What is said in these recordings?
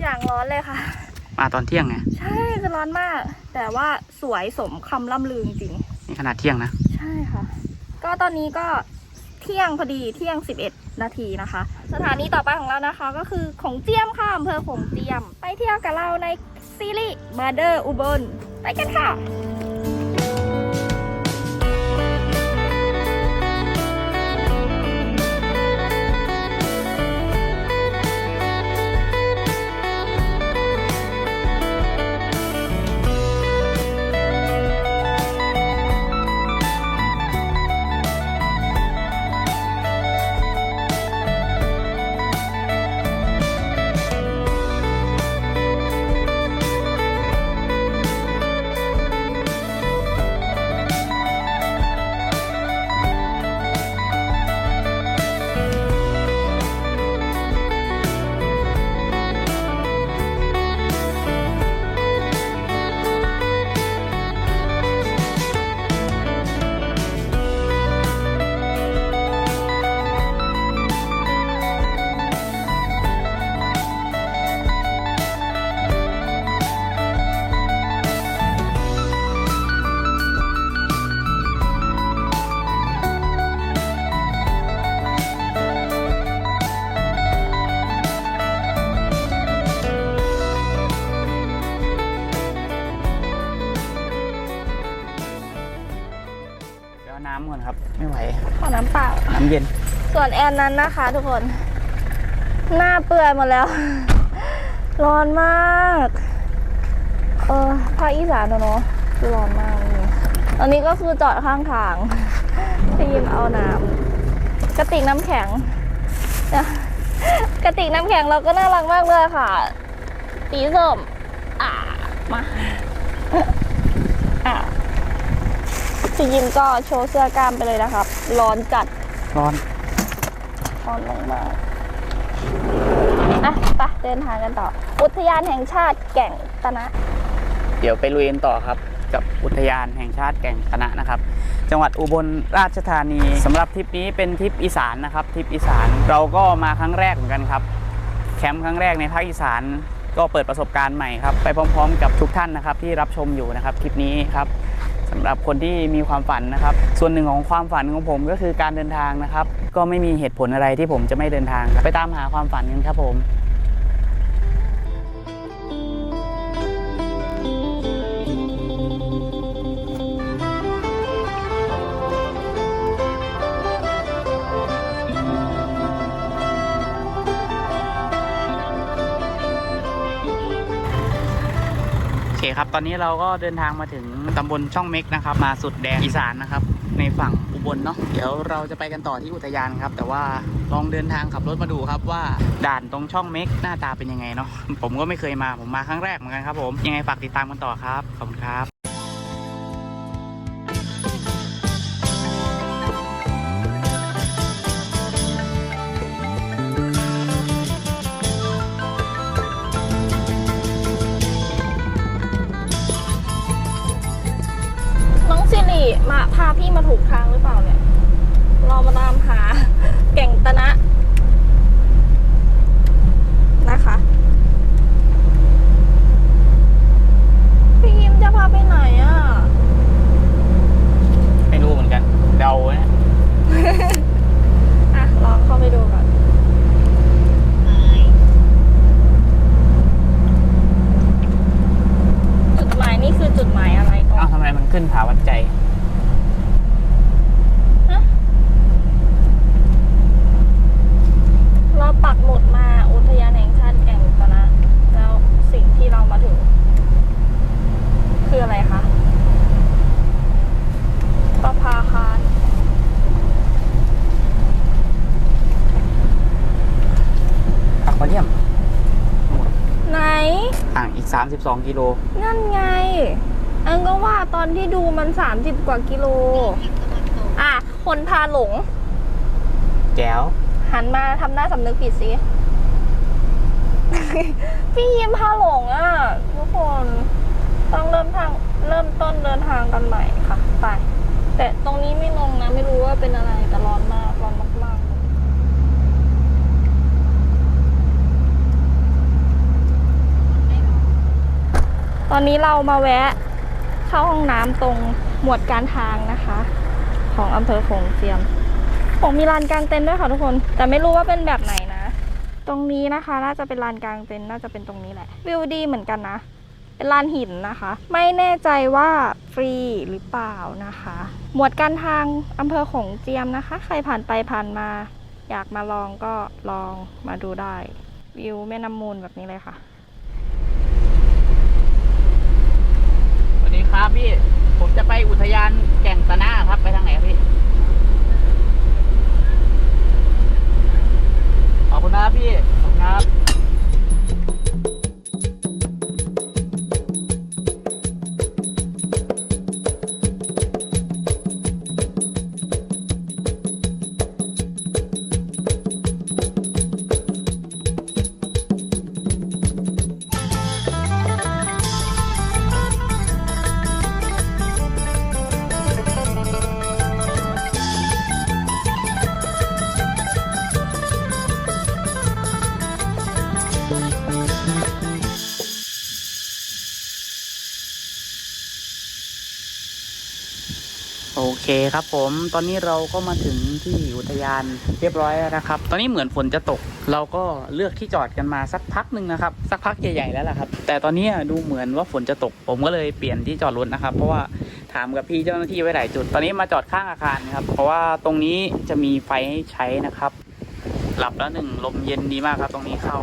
อย่างร้อนเลยค่ะ มาตอนเที่ยงไง ใช่คือร้อนมาก แต่ว่าสวยสมคำล่ำลือจริงนี่ขนาดเที่ยงนะๆใช่ค่ะ ก็ตอนนี้ก็เที่ยงพอดีเที่ยง 11 นาทีนะคะ สถานีต่อไปของเรานะคะ ก็คือของเจียมค่ะอำเภอของเจียม ไปเที่ยวกับเราในซีรีส์ Mother อุบลไปกันค่ะ เปล่าน้ำเย็นส่วนแอนนั้นนะคะ ทุกคน หน้าเปื่อยหมดแล้ว ร้อนมาก เออภาคอีสานเนาะคือร้อนมากจริงตอนนี้ก็คือจอดข้างทางไปยิมเอาน้ำกระติกน้ำแข็งกระติกน้ำแข็งเราก็น่ารักมากเลยค่ะ สีส้มอ่ามาอ่าพี่ยิมก็โชว์เสื้อกล้ามไปเลยนะครับ ร้อนจัด ร้อนร้อนมากๆอะไปเดินทางกันต่อ อุทยานแห่งชาติแก่งตะนะ เดี๋ยวไปลุยกันต่อครับ กับอุทยานแห่งชาติแก่งตะนะนะครับ จังหวัดอุบลราชธานีสำหรับทริปนี้เป็นทริปอีสานนะครับทริปอีสานเราก็มาครั้งแรกเหมือนกันครับ แคมป์ครั้งแรกในภาคอีสานก็เปิดประสบการณ์ใหม่ครับ ไปพร้อม ๆ กับทุกท่านนะครับที่รับชมอยู่นะครับคลิปนี้ครับ สำหรับคนที่มีความฝันนะครับ ส่วนหนึ่งของความฝันของผมก็คือการเดินทางนะครับ ก็ไม่มีเหตุผลอะไรที่ผมจะไม่เดินทางครับไปตามหาความฝันกันครับผม คครับ ตอนนี้เราก็เดินทางมาถึงตำบลช่องเม็กนะครับ มาสุดแดนอีสานนะครับ ในฝั่งอุบลเนาะ เดี๋ยวเราจะไปกันต่อที่อุทยานครับ แต่ว่าลองเดินทางขับรถมาดูครับว่าด่านตรงช่องเม็กหน้าตาเป็นยังไงเนาะ ผมก็ไม่เคยมา ผมมาครั้งแรกเหมือนกันครับผม ยังไงฝากติดตามกันต่อครับ ขอบคุณครับ มาพาพี่มาถูกทางหรือเปล่าเนี่ย เรามาตามหาแก่งตะนะ นะคะพี่ยิมจะพาไปไหนอะ ไม่รู้เหมือนกัน เดาเนี่ยอะ ลองเข้าไปดูก่อน จุดหมายนี่คือจุดหมายอะไรก่ออ้าวนทำไมมันขึ้นผาวัดใจ เรา ปักหมุดมาอุทยานแห่งชาติแก่งตะนะ แล้วสิ่งที่เรามาถึง คืออะไรคะประภาคารอัควาเรียม ไหน ห่างอีก 32 กิโล นั่นไง อันก็ว่าตอนที่ดูมันสามสิบกว่ากิโล อะ คนพาหลง แก้ว หันมาทำหน้าสำนึกผิดสิ พี่ยิ้มพาหลงอะ ทุกคน ต้องเริ่มทางเริ่มต้นเดินทางกันใหม่ค่ะ ไป แต่ตรงนี้ไม่ลงนะ ไม่รู้ว่าเป็นอะไรแต่ร้อนมากร้อนมากๆตอนนี้เรามาแวะเข้าห้องน้ำตรงหมวดการทางนะคะ ของอำเภอโขงเจียม ผมมีลานกลางเต็นท์ด้วยค่ะทุกคน แต่ไม่รู้ว่าเป็นแบบไหนนะ ตรงนี้นะคะ น่าจะเป็นลานกลางเต็นท์น่าจะเป็นตรงนี้แหละ วิวดีเหมือนกันนะ เป็นลานหินนะคะ ไม่แน่ใจว่าฟรีหรือเปล่านะคะ หมวดการทางอำเภอโขงเจียมนะคะ ใครผ่านไปผ่านมา อยากมาลองก็ลองมาดูได้ วิวแม่น้ำมูลแบบนี้เลยค่ะสวัสดีครับพี่ ผมจะไปอุทยานแก่งตะนะครับ ไปทางไหนครับพี่ ขอบคุณนะครับพี่ขอบคุณครับ คครับผมตอนนี้เราก็มาถึงที่อุทยานเรียบร้อยแล้วนะครับ ตอนนี้เหมือนฝนจะตก เราก็เลือกที่จอดกันมาสักพักหนึ่งนะครับ สักพักใหญ่ๆแล้วล่ะครับ แต่ตอนนี้ดูเหมือนว่าฝนจะตก ผมก็เลยเปลี่ยนที่จอดรถนะครับ เพราะว่าถามกับพี่เจ้าหน้าที่ไว้หลายจุด ตอนนี้มาจอดข้างอาคารครับ เพราะว่าตรงนี้จะมีไฟให้ใช้นะครับ หลับแล้วหนึ่งลมเย็นดีมากครับ ตรงนี้เข้า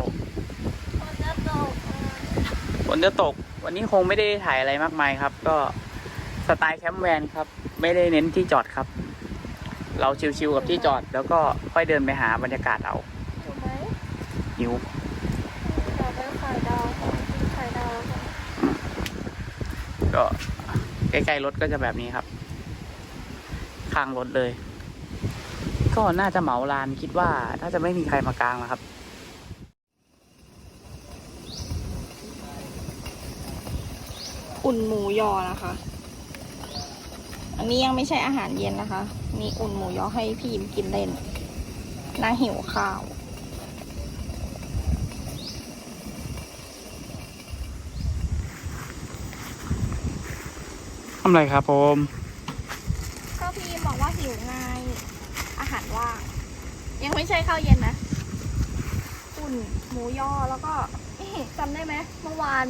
ฝนจะตก วันนี้คงไม่ได้ถ่ายอะไรมากมายครับ ก็ สไตล์แคมป์แวนครับ ไม่ได้เน้นที่จอดครับ เราชิวๆกับที่จอด แล้วก็ค่อยเดินไปหาบรรยากาศเอาถูกไหมหิวอยากได้ไข่ดาวค่ะไข่ดาวค่ะก็ใกล้ๆรถก็จะแบบนี้ครับ ข้างรถเลย ก็น่าจะเหมาลานคิดว่าน่าจะไม่มีใครมากลางนะครับ อุ่นหมูยอนะคะ อันนี้ยังไม่ใช่อาหารเย็นนะคะนี่อุ่นหมูยอให้พี่ยิมกินเล่นนางหิวข้าว ทำไรครับผมก็พี่ยิมบอกว่าหิวไงอาหารว่างยังไม่ใช่ข้าวเย็นนะ อุ่นหมูยอแล้วก็เอ๊ะจำได้ไหมเมื่อวาน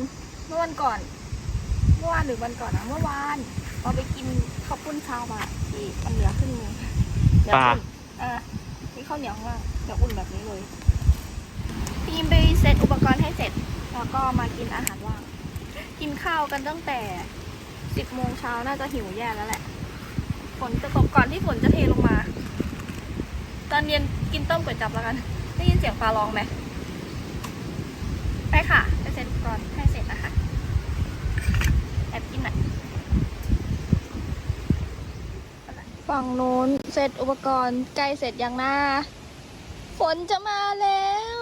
เมื่อวันก่อน เมื่อวานหรือวันก่อนนะเมื่อวาน เราไปกินข้าวปุ้นเช้ามาที่มันเหลือครึ่งนึงเหลือครึ่งอะนี่ข้าวเหนียวข้างล่างเดี๋ยวอุ่นแบบนี้เลยพี่ยิมไปเซตอุปกรณ์ให้เสร็จ แล้วก็มากินอาหารว่าง กินข้าวกันตั้งแต่สิบโมงเช้าน่าจะหิวแย่แล้วแหละ ฝนจะตกก่อนที่ฝนจะเทลงมา ตอนเย็นกินต้มก๋วยจับแล้วกัน ได้ยินเสียงฟ้าร้องไหม ไปค่ะ ไปเสร็จก่อนให้เสร็จนะคะแอบกินหน่อย ฝั่งโน้นเสร็จอุปกรณ์ใกล้เสร็จยังหนะฝนจะมาแล้ว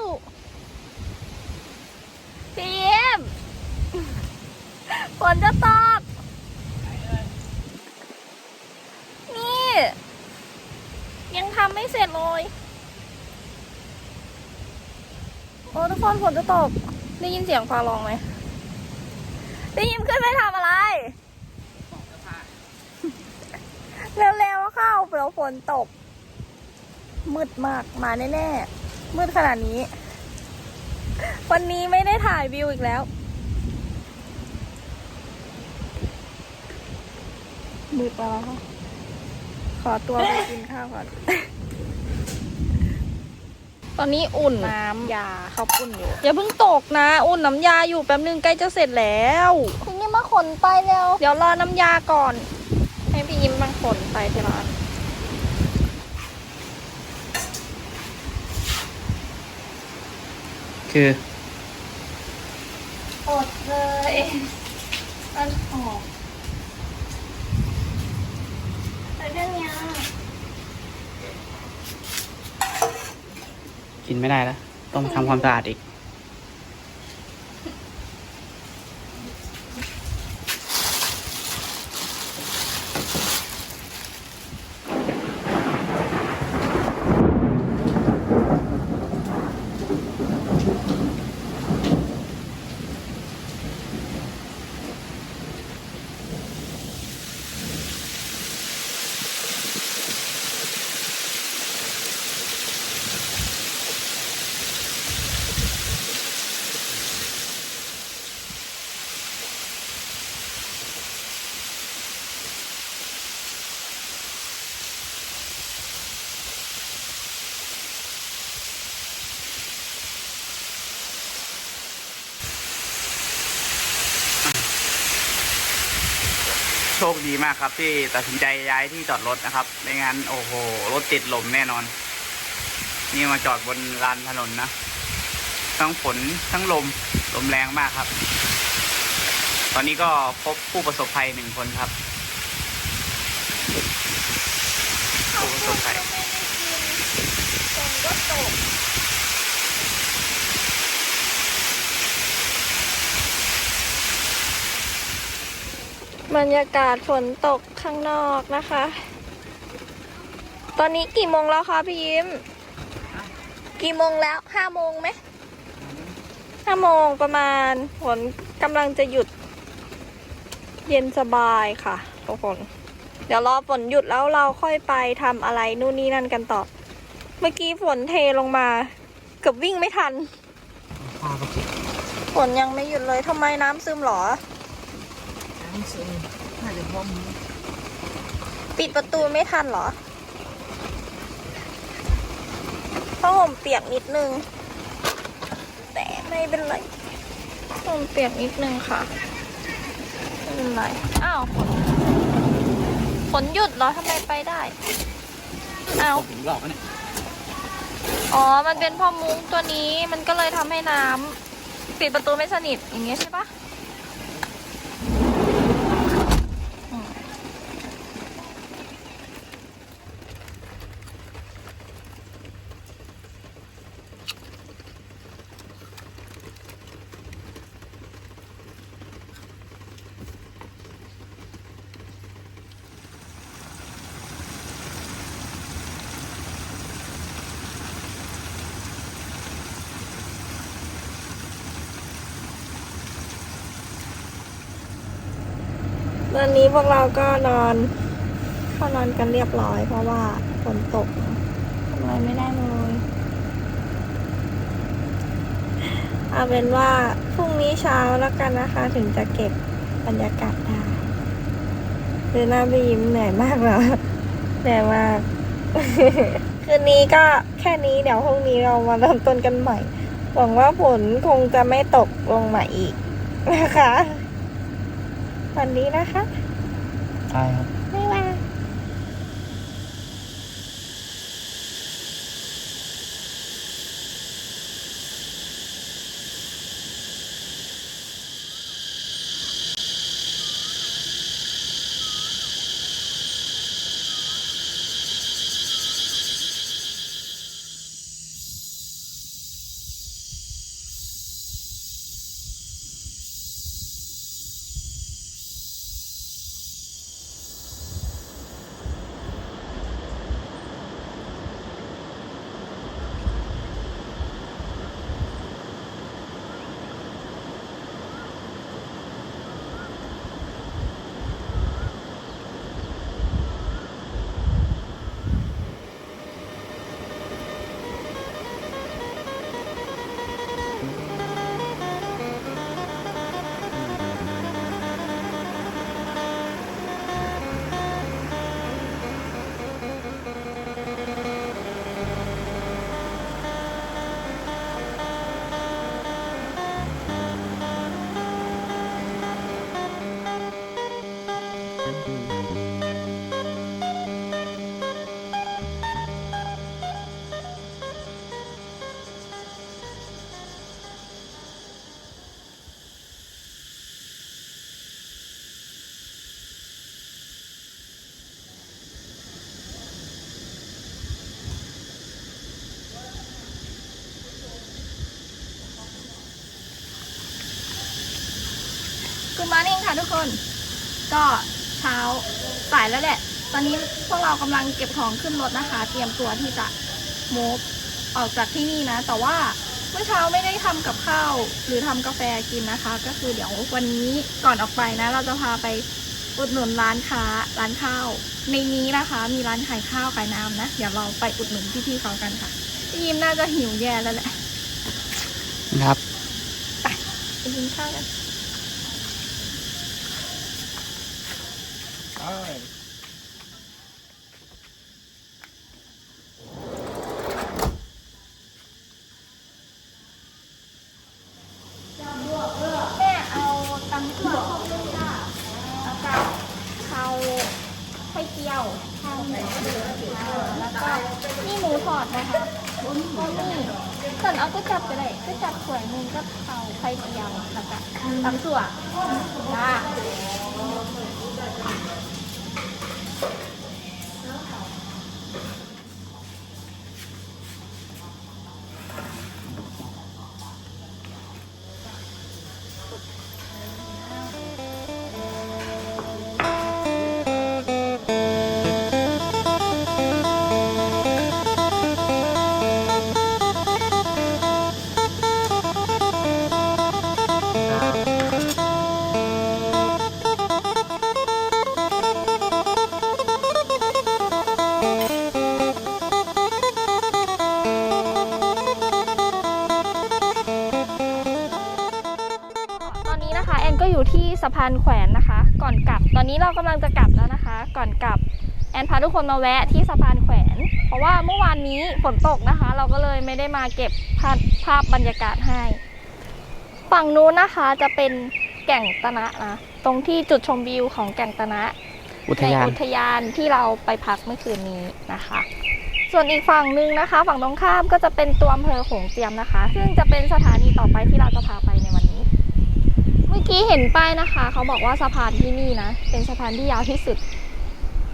พีมฝนจะตกนี่ ยังทำไม่เสร็จเลย โอ้ทุกคนฝนจะตก ได้ยินเสียงฟ้าร้องไหมได้ยินขึ้นไปทำอะไร เร็วๆเข้าเดี๋ยวฝนตก มืดมากมาแน่ๆมืดขนาดนี้ วันนี้ไม่ได้ถ่ายวิวอีกแล้ว มืดไปแล้วค่ะขอตัวไปกินข้าวก่อนตอนนี้อุ่นน้ำยาข้าวปุ้นอยู่ อย่าเพิ่งตกนะ อุ่นน้ำยาอยู่แป๊บนึงใกล้จะเสร็จแล้วคุณยิ้มมาขนไปแล้ว เดี๋ยวรอน้ำยาก่อน ให้พี่ยิ้มมาขนไปที่ร้านคืออดเลยมันหอมแต่เรื่องเนี้ยกินไม่ได้แล้วต้องทำความสะอาดอีก คดีมากครับ ที่ตัดสินใจย้ายที่จอดรถนะครับ ไม่งั้นโอ้โห รถติดลมแน่นอน นี่มาจอดบนลานถนนนะ ทั้งฝนทั้งลม ลมแรงมากครับ ตอนนี้ก็พบผู้ประสบภัยหนึ่งคนครับ ผู้ประสบภัยฝนก็ตก บรรยากาศฝนตกข้างนอกนะคะ ตอนนี้กี่โมงแล้วคะพี่ยิ้ม กี่โมงแล้วห้าโมงไหมห้าโมงประมาณฝนกำลังจะหยุด เย็นสบายค่ะทุกคน เดี๋ยวรอฝนหยุดแล้วเราค่อยไปทำอะไรนู่นนี่นั่นกันต่อ เมื่อกี้ฝนเทลงมาเกือบวิ่งไม่ทันฝนยังไม่หยุดเลยทำไมน้ำซึม เหรอปิดประตูไม่ทันเหรอผ้าห่มเปียกนิดนึง แต่ไม่เป็นไรผ้าห่มเปียกนิดนึงค่ะ ไม่เป็นไร อ้าวฝนฝนหยุดเหรอทำไมไปได้ อ้าวถึงหลอกเนี่ยอ๋อ มันเป็นเพ่อมุ้งตัวนี้ มันก็เลยทำให้น้ำปิดประตูไม่สนิทอย่างเงี้ยใช่ปะ ตอนนี้พวกเราก็นอนเข้านอนกันเรียบร้อย เพราะว่าฝนตกทำอะไรไม่ได้เลยเอาเป็นว่าพรุ่งนี้เช้าแล้วกันนะคะ ถึงจะเก็บบรรยากาศได้คือหน้าบีมเหนื่อยมากแล้วเหนื่อยมากคืนนี้ก็แค่นี้เดี๋ยวพรุ่งนี้เรามาเริ่มต้นกันใหม่ หวังว่าฝนคงจะไม่ตกลงมาอีกนะคะ วันนี้นะคะ ใช่ครับ บ๊ายบาย คุณมานิ่งค่ะทุกคน ก็เช้าสายแล้วแหละ ตอนนี้พวกเรากำลังเก็บของขึ้นรถนะคะ เตรียมตัวที่จะมูฟออกจากที่นี่นะ แต่ว่าเมื่อเช้าไม่ได้ทำกับข้าวหรือทำกาแฟกินนะคะ ก็คือเดี๋ยววันนี้ก่อนออกไปนะ เราจะพาไปอุดหนุนร้านค้าร้านข้าว ในนี้นะคะ มีร้านขายข้าวขายน้ำนะ เดี๋ยวเราไปอุดหนุนพี่ๆเขากันค่ะพี่ยิมน่าจะหิวแย่แล้วแหละ ครับไปกินข้าวกัน แม่านแขวนนะคะ ก่อนกลับ ตอนนี้เรากำลังจะกลับแล้วนะคะ ก่อนกลับแอนพาทุกคนมาแวะที่สะพานแขวน เพราะว่าเมื่อวานนี้ฝนตกนะคะ เราก็เลยไม่ได้มาเก็บภาพภาพบรรยากาศให้ ฝั่งนู้นนะคะจะเป็นแก่งตะนะนะตรงที่จุดชมวิวของแก่งตะนะอุทในยานอุทยานที่เราไปพักเมื่อคืนนี้นะคะ ส่วนอีกฝั่งหนึ่งนะคะ ฝั่งตรงข้ามก็จะเป็นตัวอำเภอโขงเจียมนะคะ ซึ่งจะเป็นสถานีต่อไปที่เราจะพาไปในวันนี้เมื่อกี้เห็นป้ายนะคะ เขาบอกว่าสะพานที่นี่นะ เป็นสะพานที่ยาวที่สุด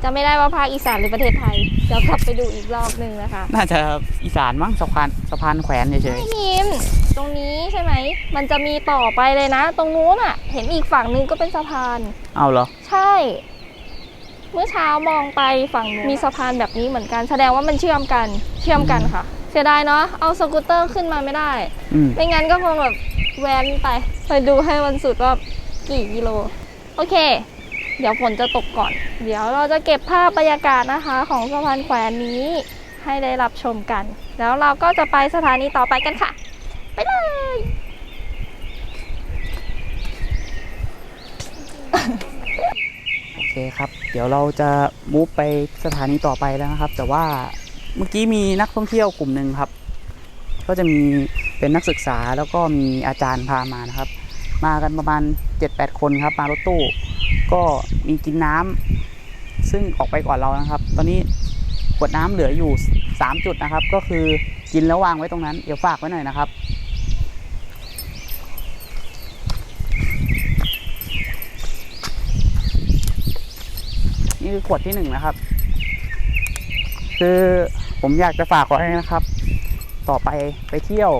จะไม่ได้ว่าภาคอีสานหรือประเทศไทย เดี๋ยวกลับไปดูอีกรอบหนึ่งนะคะ น่าจะอีสานมั้งสะพานสะพานแขวนเฉยพี่พิมพ์ตรงนี้ใช่ไหม มันจะมีต่อไปเลยนะ ตรงนู้นอะ เห็นอีกฝั่งหนึงก็เป็นสะพานๆเอาเหรอ ใช่ เมื่อเช้ามองไปฝั่งนู้นมีสะพานแบบนี้เหมือนกัน แสดงว่ามันเชื่อมกัน เชื่อมกันค่ะ เสียดายเนาะ เอาสกูตเตอร์ขึ้นมาไม่ได้อืมไม่งั้นก็คงแบบ แวนไป ไปดูให้วันสุดว่ากี่กิโล โอเค เดี๋ยวฝนจะตกก่อน เดี๋ยวเราจะเก็บภาพบรรยากาศนะคะของสะพานแขวนนี้ให้ได้รับชมกัน แล้วเราก็จะไปสถานีต่อไปกันค่ะ ไปเลยโอเคครับ เดี๋ยวเราจะมูฟไปสถานีต่อไปแล้วนะครับ แต่ว่าเมื่อกี้มีนักท่องเที่ยวกลุ่มหนึ่งครับ ก็จะมีเป็นนักศึกษาแล้วก็มีอาจารย์พามานะครับ มากันประมาณ 7-8 คนครับมารถตู้ ก็มีกินน้ำซึ่งออกไปก่อนเรานะครับ ตอนนี้ขวดน้ำเหลืออยู่ 3 จุดนะครับ ก็คือกินแล้ววางไว้ตรงนั้น เดี๋ยวฝากไว้หน่อยนะครับนี่คือขวดที่หนึ่งนะครับ คือผมอยากจะฝากไว้นะครับ ต่อไปไปเที่ยว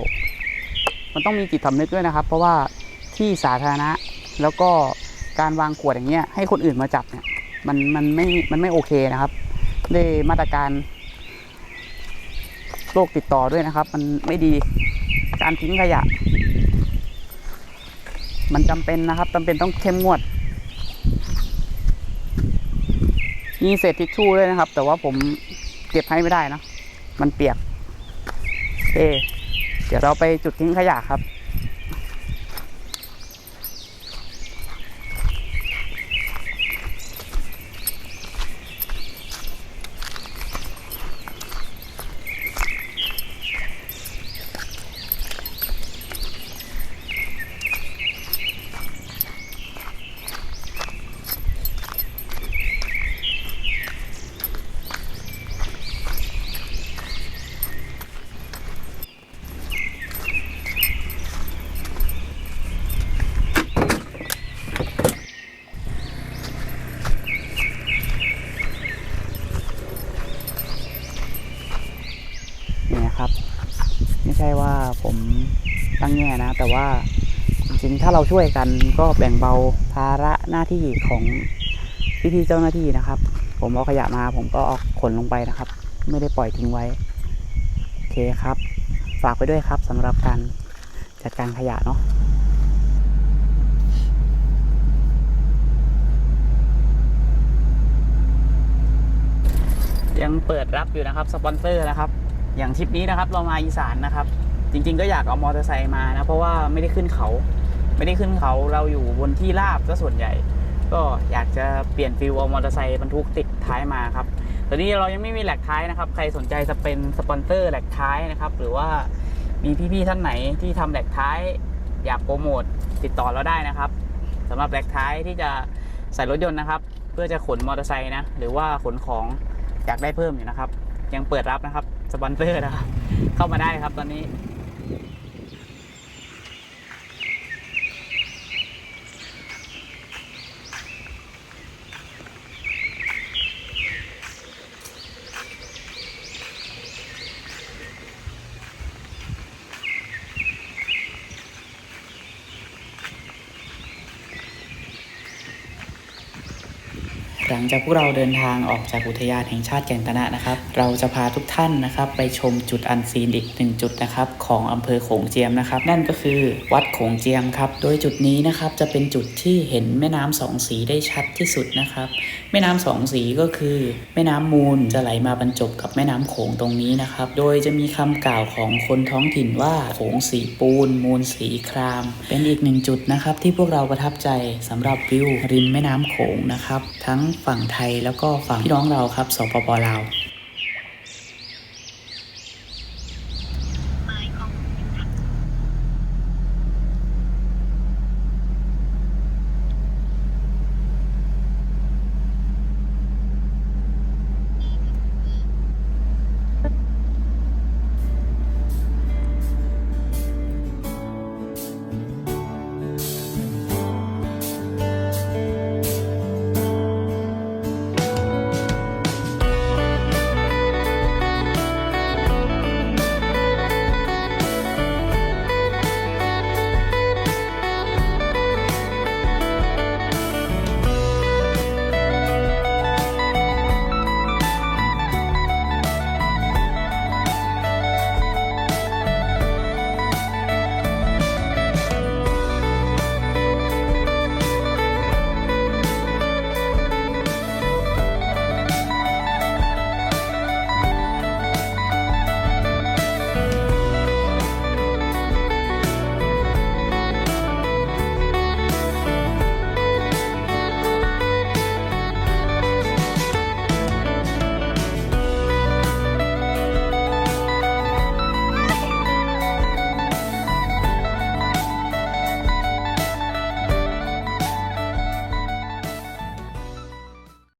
มันต้องมีจิตสำนึกด้วยนะครับ เพราะว่าที่สาธารณะแล้วก็การวางขวดอย่างเงี้ยให้คนอื่นมาจับเนี่ยมันมันไม่มันไม่โอเคนะครับด้วยมาตรการโรคติดต่อด้วยนะครับ มันไม่ดีการทิ้งขยะ มันจำเป็นนะครับจำเป็นต้องเข้มงวด มีเศษทิชชู่ด้วยนะครับ แต่ว่าผมเก็บให้ไม่ได้นะมันเปียก เค เดี๋ยวเราไปจุดทิ้งขยะครับ นี่นะครับ ไม่ใช่ว่าผมตั้ง แต่ว่าจริงๆถ้าเราช่วยกันก็แบ่งเบาภาระหน้าที่ของพี่ๆเจ้าหน้าที่นะครับ ผมเอาขยะมาผมก็เอาขนลงไปนะครับ ไม่ได้ปล่อยทิ้งไว้โอเคครับ ฝากไปด้วยครับสำหรับการจัดการขยะเนาะยังเปิดรับอยู่นะครับสปอนเซอร์นะครับ อย่างทริปนี้นะครับเรามาอีสานนะครับ จริง ๆ ก็อยากเอามอเตอร์ไซค์มานะเพราะว่าไม่ได้ขึ้นเขา ไม่ได้ขึ้นเขาเราอยู่บนที่ราบซะส่วนใหญ่ ก็อยากจะเปลี่ยนฟิลเอามอเตอร์ไซค์บรรทุกติดท้ายมาครับตอนนี้เรายังไม่มีแหลกท้ายนะครับ ใครสนใจจะเป็นสปอนเซอร์แหลกท้ายนะครับ หรือว่ามีพี่ๆท่านไหนที่ทำแหลกท้าย อยากโปรโมทติดต่อเราได้นะครับสำหรับแหลกท้ายที่จะใส่รถยนต์นะครับ เพื่อจะขนมอเตอร์ไซค์นะหรือว่าขนของอยากได้เพิ่มอยู่นะครับ ยังเปิดรับนะครับสปอนเซอร์นะครับ เข้ามาได้ครับตอนนี้ หลังจากพวกเราเดินทางออกจากอุทยานแห่งชาติแก่งตะนะนะครับ เราจะพาทุกท่านนะครับ ไปชมจุดอันซีนอีกหนึ่งจุดนะครับ ของอำเภอโขงเจียมนะครับ นั่นก็คือวัดโขงเจียมครับ โดยจุดนี้นะครับจะเป็นจุดที่เห็นแม่น้ำสองสีได้ชัดที่สุดนะครับ แม่น้ำสองสีก็คือ แม่น้ำมูลจะไหลมาบรรจบกับแม่น้ำโขงตรงนี้นะครับ โดยจะมีคำกล่าวของคนท้องถิ่นว่าโขงสีปูน มูลสีคราม เป็นอีกหนึ่งจุดนะครับที่พวกเราประทับใจสำหรับวิวริมแม่น้ำโขงนะครับ ทั้งฝั่งไทยแล้วก็ฝั่งพี่น้องเราครับสปปลาว